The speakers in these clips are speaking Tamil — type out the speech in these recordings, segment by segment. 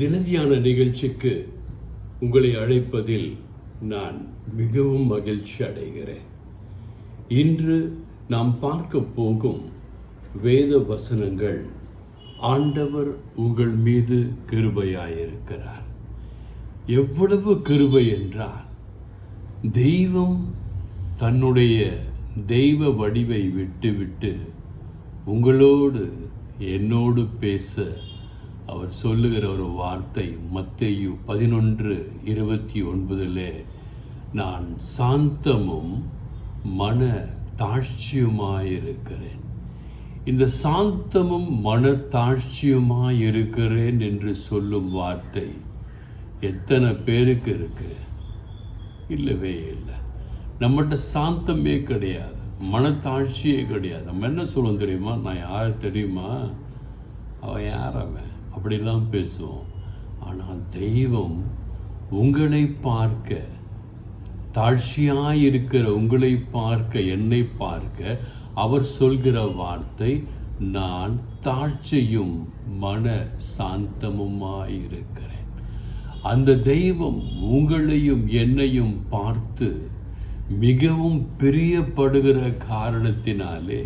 தினதியான நிகழ்ச்சிக்கு உங்களை அழைப்பதில் நான் மிகவும் மகிழ்ச்சி அடைகிறேன். இன்று நாம் பார்க்க போகும் வேத வசனங்கள் ஆண்டவர் உங்கள் மீது கிருபையாயிருக்கிறார். எவ்வளவு கிருபை என்றால் தெய்வம் தன்னுடைய தெய்வ வடிவை விட்டுவிட்டு உங்களோடு என்னோடு பேச அவர் சொல்லுகிற ஒரு வார்த்தை மத்தேயு பதினொன்று இருபத்தி ஒன்பதிலே நான் சாந்தமும் மன தாழ்ச்சியுமாயிருக்கிறேன். இந்த சாந்தமும் மன தாழ்ச்சியுமாயிருக்கிறேன் என்று சொல்லும் வார்த்தை எத்தனை பேருக்கு இருக்கு? இல்லவே இல்லை. நம்மகிட்ட சாந்தமே கிடையாது மனத்தாழ்ச்சியே கிடையாது. நம்ம என்ன சொல்லுவோம் தெரியுமா? நான் யார் தெரியுமா? அவன் யார் அவன்? அப்படிலாம் பேசுவோம். ஆனால் தெய்வம் உங்களை பார்க்க தாழ்ச்சியாக இருக்கிற உங்களை பார்க்க என்னை பார்க்க அவர் சொல்கிற வார்த்தை நான் தாழ்ச்சியும் மன சாந்தமுமாயிருக்கிறேன் அந்த தெய்வம் உங்களையும் என்னையும் பார்த்து மிகவும் பிரியப்படுகிற காரணத்தினாலே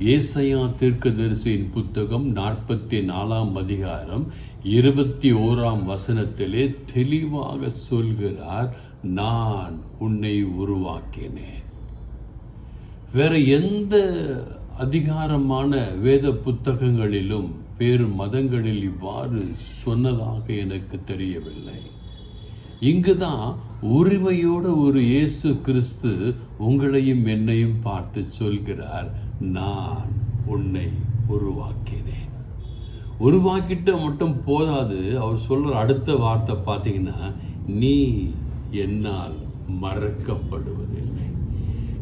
ஏசையா தீர்க்கதரிசியின் புத்தகம் நாற்பத்தி நாலாம் அதிகாரம் இருபத்தி ஓராம் வசனத்திலே தெளிவாக சொல்கிறார் நான் உன்னை உருவாக்கினேன். வேற எந்த அதிகாரமான வேத புத்தகங்களிலும் வேறு மதங்களில் இவ்வாறு சொன்னதாக எனக்கு தெரியவில்லை. இங்குதான் உரிமையோடு ஒரு இயேசு கிறிஸ்து உங்களையும் என்னையும் பார்த்து சொல்கிறார். நான் உன்னை உருவாக்கினேன். உருவாக்கிட்ட மட்டும் போதாது. அவர் சொல்கிற அடுத்த வார்த்தை பார்த்தீங்கன்னா நீ என்னால் மறக்கப்படுவதில்லை.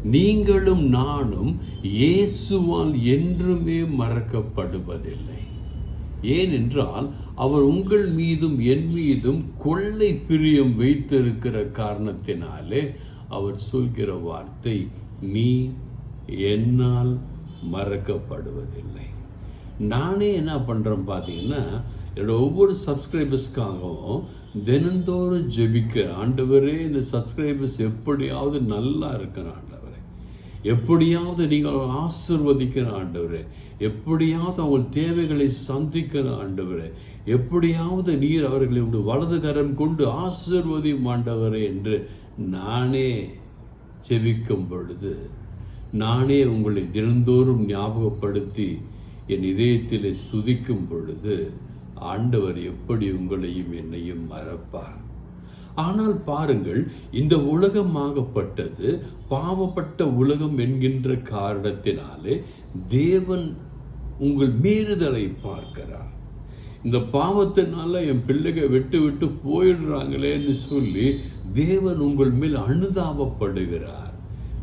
நீங்களும் நானும் இயேசுவால் என்றுமே மறக்கப்படுவதில்லை. ஏனென்றால் அவர் உங்கள் மீதும் என் மீதும் கொள்ளை பிரியம் வைத்திருக்கிற காரணத்தினாலே அவர் சொல்கிற வார்த்தை நீ என்னால் மறக்கப்படுவதில்லை. நானே என்ன பண்ணுறேன் பார்த்தீங்கன்னா என்னோட ஒவ்வொரு சப்ஸ்கிரைபர்ஸ்க்காகவும் தினந்தோறும் ஜெபிக்கிற ஆண்டவரே இந்த சப்ஸ்கிரைபர்ஸ் எப்படியாவது நல்லா இருக்கிற ஆண்டவரே. எப்படியாவது நீங்கள் ஆசிர்வதிக்கிற ஆண்டவரே. எப்படியாவது அவங்க தேவைகளை சந்திக்கிற ஆண்டவரே. எப்படியாவது நீர் அவர்களை உண்டு வலது கரம் கொண்டு ஆசிர்வதி ஆண்டவரே என்று நானே ஜெபிக்கும் பொழுது நானே உங்களை தினந்தோறும் ஞாபகப்படுத்தி என் இதயத்திலே சுதிக்கும் பொழுது ஆண்டவர் எப்படி உங்களையும் என்னையும் மறப்பார். ஆனால் பாருங்கள் இந்த உலகமாகப்பட்டது பாவப்பட்ட உலகம் என்கின்ற காரணத்தினாலே தேவன் உங்கள் மீறுதலை பார்க்கிறார். இந்த பாவத்தினால என் பிள்ளைங்க விட்டு விட்டு போயிடுறாங்களேன்னு சொல்லி தேவன் உங்கள் மேல் அனுதாபப்படுகிறார்.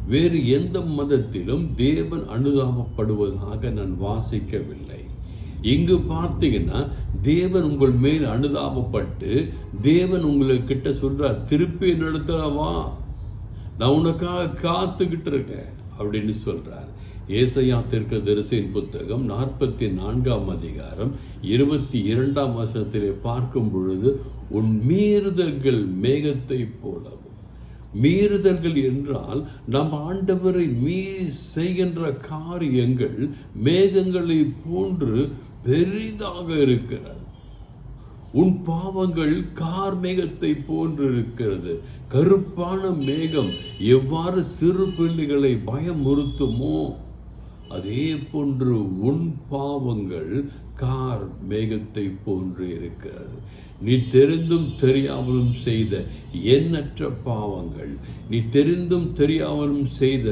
வேறு எந்த மதத்திலும் தேவன் அனுதாபப்படுவதாக நான் வாசிக்கவில்லை. இங்கு பார்த்தீங்கன்னா தேவன் உங்கள் மேல் அனுதாபப்பட்டு தேவன் உங்கள்கிட்ட சொல்கிறார் திருப்பி நடத்துகிறவா நான் உனக்காக காத்துக்கிட்டு இருக்கேன். அப்படின்னு சொல்கிறார் ஏசையா தெற்கு தரிசின் புத்தகம் நாற்பத்தி நான்காம் அதிகாரம் இருபத்தி இரண்டாம் வசனத்திலே பார்க்கும் பொழுது உன் மீறுதல்கள் மேகத்தை போலவும். மீறுதல்கள் என்றால் நம் ஆண்டவரை மீறி செய்கின்ற காரியங்கள் மேகங்களை போன்று பெரிதாக இருக்கிறது. உன் பாவங்கள் கார் மேகத்தை போன்று இருக்கிறது. கருப்பான மேகம் எவ்வாறு சிறு பிள்ளைகளை பயமுறுத்துமோ அதே போன்று உன் பாவங்கள் கார் மேகத்தை போன்று இருக்கிறது. நீ தெரிந்தும் தெரியாமலும் செய்த எண்ணற்ற பாவங்கள் நீ தெரிந்தும் தெரியாமலும் செய்த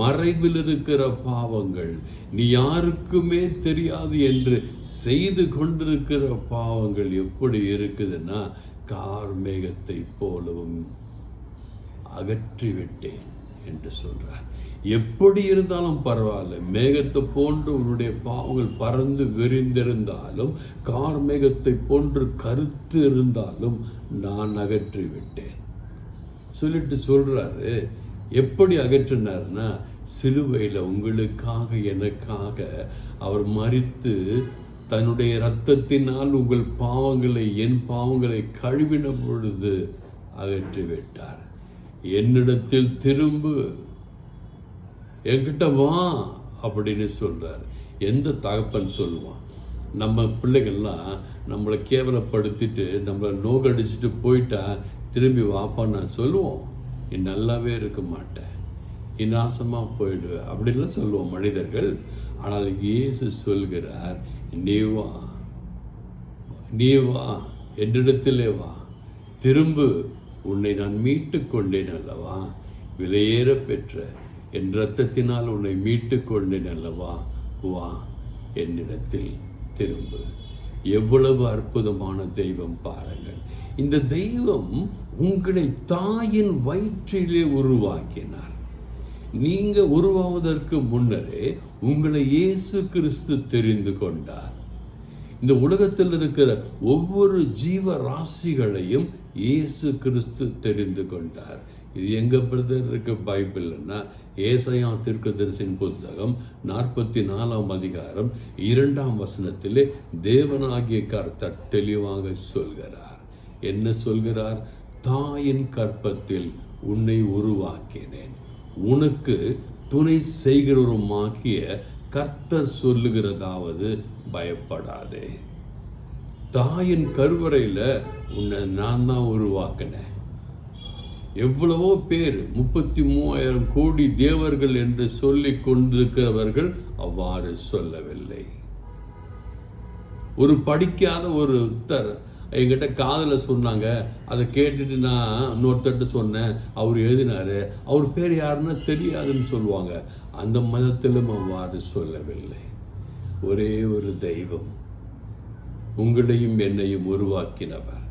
மறைவில் இருக்கிற பாவங்கள் நீ யாருக்குமே தெரியாது என்று செய்து கொண்டிருக்கிற பாவங்கள் எப்படி இருக்குதுன்னா கார் மேகத்தை போலவும் அகற்றிவிட்டேன். என்று சொல்கிறார் எப்படி இருந்தாலும் பரவாயில்ல. மேகத்தை போன்று உன்னுடைய பாவங்கள் பறந்து விரிந்திருந்தாலும் கார் மேகத்தை போன்று கருத்து இருந்தாலும் நான் அகற்றி விட்டேன். சொல்லிட்டு சொல்கிறாரு எப்படி அகற்றினார்னா சிலுவையில் உங்களுக்காக எனக்காக அவர் மறித்து தன்னுடைய இரத்தத்தினால் உங்கள் பாவங்களை என் பாவங்களை கழுவின பொழுது அகற்றிவிட்டார். என்னிடத்தில் திரும்பு. என்கிட்ட வா அப்படின்னு சொல்கிறார் எந்த தகப்பன் சொல்லுவான்? நம்ம பிள்ளைகள்லாம் நம்மளை கேவலப்படுத்திட்டு நம்மளை நோக்கடிச்சுட்டு போயிட்டா திரும்பி வாப்பா நான் சொல்லுவோம். நீ நல்லாவே இருக்க மாட்டேன் நீ நாசமாக போயிடு அப்படின்லாம் சொல்லுவோம் மனிதர்கள். ஆனால் இயேசு சொல்கிறார் நீ வா. நீ வா. என்னிடத்திலே வா. திரும்பு. உன்னை நான் மீட்டு கொண்டேன் அல்லவா? விலையேற பெற்ற என் இரத்தத்தினால் உன்னை மீட்டு கொண்டேன் அல்லவா? வா என்னிடத்தில் திரும்பு. எவ்வளவு அற்புதமான தெய்வம் பாருங்கள். இந்த தெய்வம் உங்களை தாயின் வயிற்றிலே உருவாக்கினார். நீங்கள் உருவாவதற்கு முன்னரே உங்களை இயேசு கிறிஸ்து தெரிந்து கொண்டார். இந்த உலகத்தில் இருக்கிற ஒவ்வொரு ஜீவ ராசிகளையும் இயேசு கிறிஸ்து தெரிந்து கொண்டார். இது எங்க பிரதர் இருக்க? பைபிள்னா ஏசையா தீர்க்கதரிசின் புத்தகம் நாற்பத்தி நாலாம் அதிகாரம் இரண்டாம் வசனத்திலே தேவனாகிய கர்த்தர் தெளிவாக சொல்கிறார். என்ன சொல்கிறார்? தாயின் கற்பத்தில் உன்னை உருவாக்கினேன். உனக்கு துணை செய்கிறவருமாகிய கர்த்தர் சொல்லுகிறதாவது பயப்படாதே. தாயின் கருவறையில் உன்னை நான் தான் உருவாக்கினேன். எவ்வளவோ பேர் முப்பத்தி மூவாயிரம் கோடி தேவர்கள் என்று சொல்லி கொண்டிருக்கிறவர்கள் அவ்வாறு சொல்லவில்லை. ஒரு படிக்காத ஒரு தர் என்கிட்ட காதில் சொன்னாங்க. அதை கேட்டுட்டு நான் இன்னொருத்தர்கிட்ட சொன்னேன். அவர் எழுதினாரு. அவர் பேர் யாருன்னா தெரியாதுன்னு சொல்லுவாங்க. அந்த மதத்திலும் அவ்வாறு சொல்லவில்லை. ஒரே ஒரு தெய்வம் உங்களையும் என்னையும் உருவாக்கினவர்.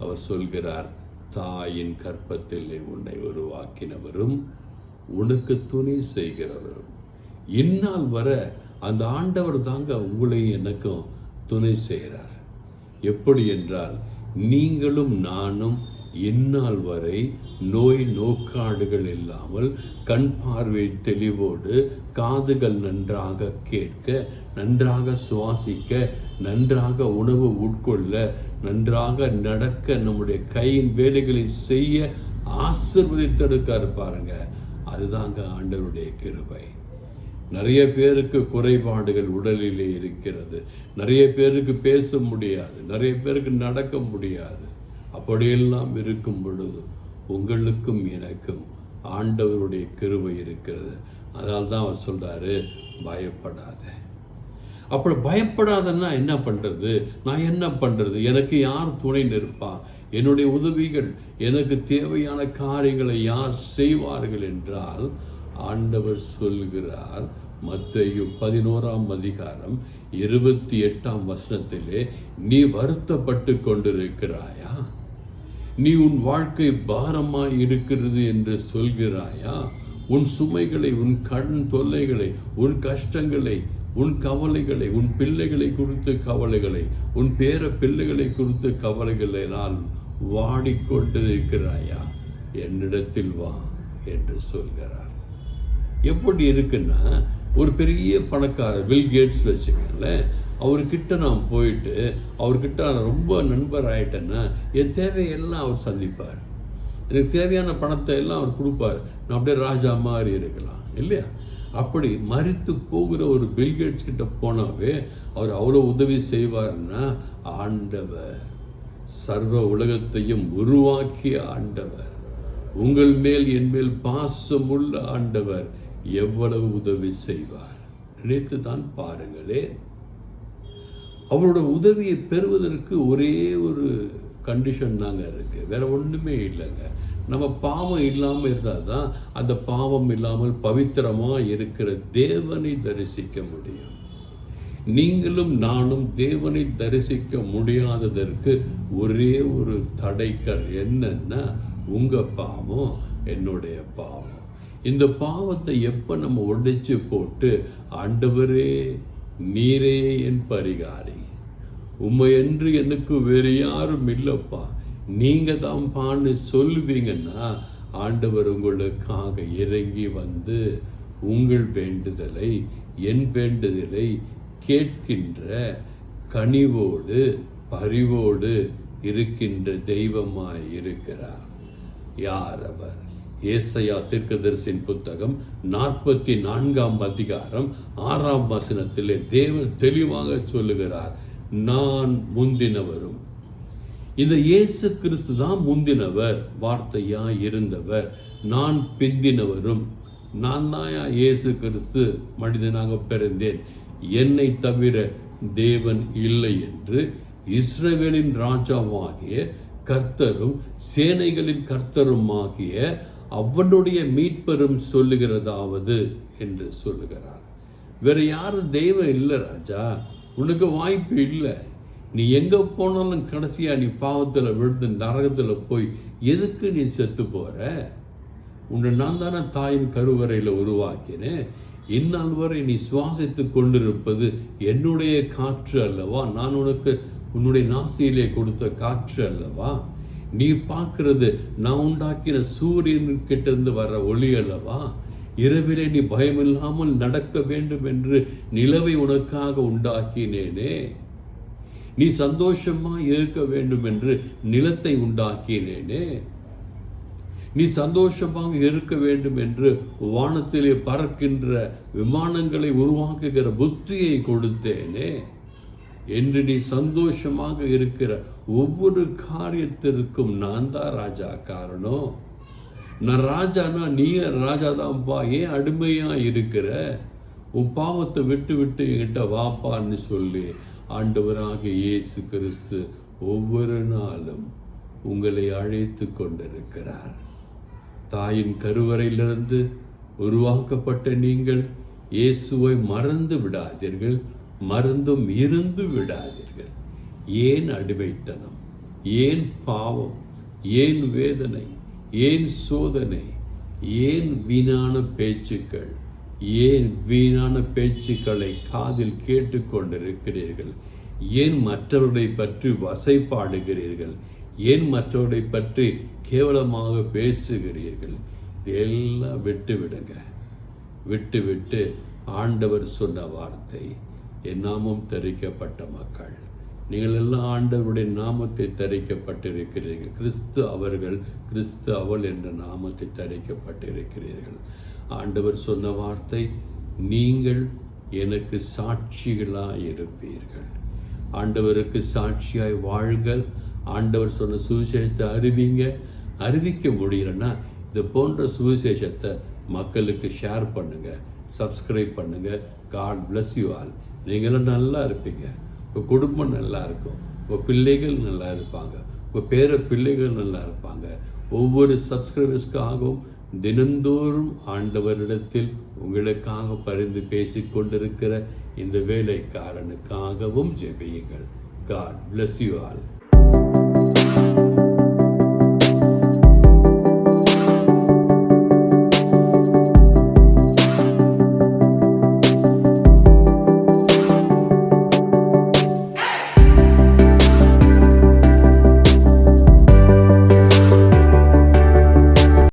அவர் சொல்கிறார் தாயின் கற்பத்தில் உன்னை உருவாக்கினவரும் உனக்கு துணை செய்கிறவரும். இந்நாள் வர அந்த ஆண்டவர் தாங்க உங்களையும் எனக்கும் துணை செய்கிறார். எப்படி என்றால் நீங்களும் நானும் இந்நாள் வரை நோய் நோக்காடுகள் இல்லாமல் கண் பார்வை தெளிவோடு காதுகள் நன்றாக கேட்க நன்றாக சுவாசிக்க நன்றாக உணவு உட்கொள்ள நன்றாக நடக்க நம்முடைய கையின் வேலைகளை செய்ய ஆசிர்வதித்தெடுக்காரு பாருங்க. அதுதாங்க ஆண்டவருடைய கிருபை. நிறைய பேருக்கு குறைபாடுகள் உடலிலே இருக்கிறது. நிறைய பேருக்கு பேச முடியாது. நிறைய பேருக்கு நடக்க முடியாது. அப்படியெல்லாம் இருக்கும் பொழுது உங்களுக்கும் எனக்கும் ஆண்டவருடைய கிருபை இருக்கிறது. அதால் தான் அவர் சொல்கிறாரு பயப்படாத. அப்படி பயப்படாதன்னா என்ன பண்ணுறது நான் என்ன பண்ணுறது எனக்கு யார் துணை நிற்பா? என்னுடைய உதவிகள் எனக்கு தேவையான காரியங்களை யார் செய்வார்கள் என்றால் ஆண்டவர் சொல்கிறார் மத்தேயு பதினோராம் அதிகாரம் இருபத்தி எட்டாம் வசனத்திலே நீ வருத்தப்பட்டு கொண்டிருக்கிறாயா? நீ உன் வாழ்க்கை பாரமாய் இருக்கிறது என்று சொல்கிறாயா? உன் சுமைகளை உன் கண் தொல்லைகளை உன் கஷ்டங்களை உன் கவலைகளை உன் பிள்ளைகளை குறித்து கவலைகளை உன் பேர பிள்ளைகளை குறித்து கவலைகளை நான் வாடிக்கொண்டிருக்கிறாயா? என்னிடத்தில் வா என்று சொல்கிறார். எப்படி இருக்குன்னா ஒரு பெரிய பணக்காரர் பில் கேட்ஸ் வச்சுக்கங்களேன் அவர்கிட்ட நான் போயிட்டு அவர்கிட்ட நான் ரொம்ப நண்பர் ஆயிட்டேன்னா என் தேவையெல்லாம் அவர் சந்திப்பார். எனக்கு தேவையான பணத்தை எல்லாம் அவர் கொடுப்பார். நான் அப்படியே ராஜா மாதிரி இருக்கலாம் இல்லையா? அப்படி மறித்து போகிற ஒரு பில்கேட்ஸ் கிட்ட போனாவே அவர் அவ்வளோ உதவி செய்வார்னா ஆண்டவர் சர்வ உலகத்தையும் உருவாக்கிய ஆண்டவர். உங்கள் மேல் என் மேல் பாசமுள்ள ஆண்டவர். எவ்வளவு உதவி செய்வார்? நினைத்து தான் பாருங்களேன். அவரோட உதவியை பெறுவதற்கு ஒரே ஒரு கண்டிஷன் தாங்க இருக்குது வேற ஒன்றுமே இல்லைங்க. நம்ம பாவம் இல்லாமல் இருந்தால் தான் அந்த பாவம் இல்லாமல் பவித்திரமாக இருக்கிற தேவனை தரிசிக்க முடியும். நீங்களும் நானும் தேவனை தரிசிக்க முடியாததற்கு ஒரே ஒரு தடைக்கல் என்னன்னா உங்கள் பாவம் என்னுடைய பாவம். இந்த பாவத்தை எப்போ நம்ம உடைச்சு போட்டு ஆண்டவரே நீரே என் பரிகாரி. உண்மை என்று எனக்கு வேறு யாரும் இல்லைப்பா. நீங்கள் தான் பான்னு சொல்லுவீங்கன்னா ஆண்டவர் உங்களுக்காக இறங்கி வந்து உங்கள் வேண்டுதலை என் வேண்டுதலை கேட்கின்ற கனிவோடு பரிவோடு இருக்கின்ற தெய்வமாய் இருக்கிறார். யார் அவர்? ஏசையா தீர்க்கதரிசின் புத்தகம் நாற்பத்தி நான்காம் அதிகாரம் ஆறாம் வசனத்திலே தேவன் தெளிவாக சொல்லுகிறார் நான் முந்தினவரும். இந்த இயேசு கிறிஸ்து தான் முந்தினவர் வார்த்தையா இருந்தவர். நான் பிந்தினவரும் நான் தான் இயேசு கிறிஸ்து மனிதனாக பிறந்தேன். என்னை தவிர தேவன் இல்லை என்று இஸ்ரவேலின் ராஜாவாகிய கர்த்தரும் சேனைகளின் கர்த்தருமாகிய அவனுடைய மீட்பெரும் சொல்லுகிறதாவது என்று சொல்லுகிறார். வேறு யாரும் தெய்வம் இல்லை ராஜா. உனக்கு வாய்ப்பு இல்லை. நீ எங்கே போனாலும் கடைசியாக நீ பாவத்தில் விழுந்து நரகத்தில் போய் எதுக்கு நீ செத்து போகிற உன்னை நான் தானே தாயின் கருவறையில் உருவாக்கினேன். இந்நாள் வரை நீ சுவாசித்து கொண்டிருப்பது என்னுடைய காற்று அல்லவா? நான் உனக்கு உன்னுடைய நாசியிலே கொடுத்த காற்று அல்லவா? நீ பார்க்கறது நான் உண்டாக்கின சூரியன் கிட்டேருந்து வர ஒளி அல்லவா? இரவிலே நீ பயமில்லாமல் நடக்க வேண்டும் என்று நிலவை உனக்காக உண்டாக்கினேனே. நீ சந்தோஷமா இருக்க வேண்டும் என்று நிலத்தை உண்டாக்கினேனே. நீ சந்தோஷமாக இருக்க வேண்டும் என்று வானத்திலே பறக்கின்ற விமானங்களை உருவாக்குகிற புத்தியை கொடுத்தேனே. என்று நீ சந்தோஷமாக இருக்கிற ஒவ்வொரு காரியத்திற்கும் நான் தான் ராஜா காரணம். நான் ராஜானா நீ ராஜா தான்ப்பா ஏன் அடிமையாக இருக்கிற? உன் பாவத்தை விட்டு விட்டு என்கிட்ட வாப்பான்னு சொல்லி ஆண்டவராக இயேசு கிறிஸ்து ஒவ்வொரு நாளும் உங்களை அழைத்து கொண்டிருக்கிறார். தாயின் கருவறையிலிருந்து உருவாக்கப்பட்ட நீங்கள் இயேசுவை மறந்து விடாதீர்கள். மறந்தும் இருந்து விடாதீர்கள். ஏன் அடிமைத்தனம்? ஏன் பாவம்? ஏன் வேதனை? ஏன் சோதனை? ஏன் வீணான பேச்சுக்கள்? ஏன் வீணான பேச்சுக்களை காதில் கேட்டுக்கொண்டிருக்கிறீர்கள் ஏன் மற்றவர்களை பற்றி வசைப்பாடுகிறீர்கள்? ஏன் மற்றவர்களை பற்றி கேவலமாக பேசுகிறீர்கள்? இதெல்லாம் விட்டு விடுங்க விட்டு விட்டு ஆண்டவர் சொன்ன வார்த்தை என் நாமம் தரிக்கப்பட்ட மக்கள். நீங்கள் எல்லாம் ஆண்டவருடைய நாமத்தை தரிக்கப்பட்டிருக்கிறீர்கள் கிறிஸ்து அவர்கள் கிறிஸ்து அவள் என்ற நாமத்தை தரிக்கப்பட்டிருக்கிறீர்கள் ஆண்டவர் சொன்ன வார்த்தை நீங்கள் எனக்கு சாட்சிகளாக இருப்பீர்கள். ஆண்டவருக்கு சாட்சியாய் வாழுங்கள். ஆண்டவர் சொன்ன சுவிசேஷத்தை அறிவிங்க. அறிவிக்க முடியலன்னா இது போன்ற சுவிசேஷத்தை மக்களுக்கு ஷேர் பண்ணுங்கள் சப்ஸ்கிரைப் பண்ணுங்கள் காட் பிளஸ் யூ ஆல் நீங்களும் நல்லா இருப்பீங்க. உங்கள் குடும்பம் நல்லா இருக்கும். உங்கள் பிள்ளைகள் நல்லா இருப்பாங்க. உங்கள் பேர பிள்ளைகள் நல்லா இருப்பாங்க. ஒவ்வொரு சப்ஸ்கிரைபர்ஸ்க்காகவும் தினந்தோறும் ஆண்டவரிடத்தில் உங்களுக்காக பரிந்து பேசிக்கொண்டிருக்கிற இந்த வேலைக்காரனுக்காகவும் ஜெபியுங்கள். God bless you all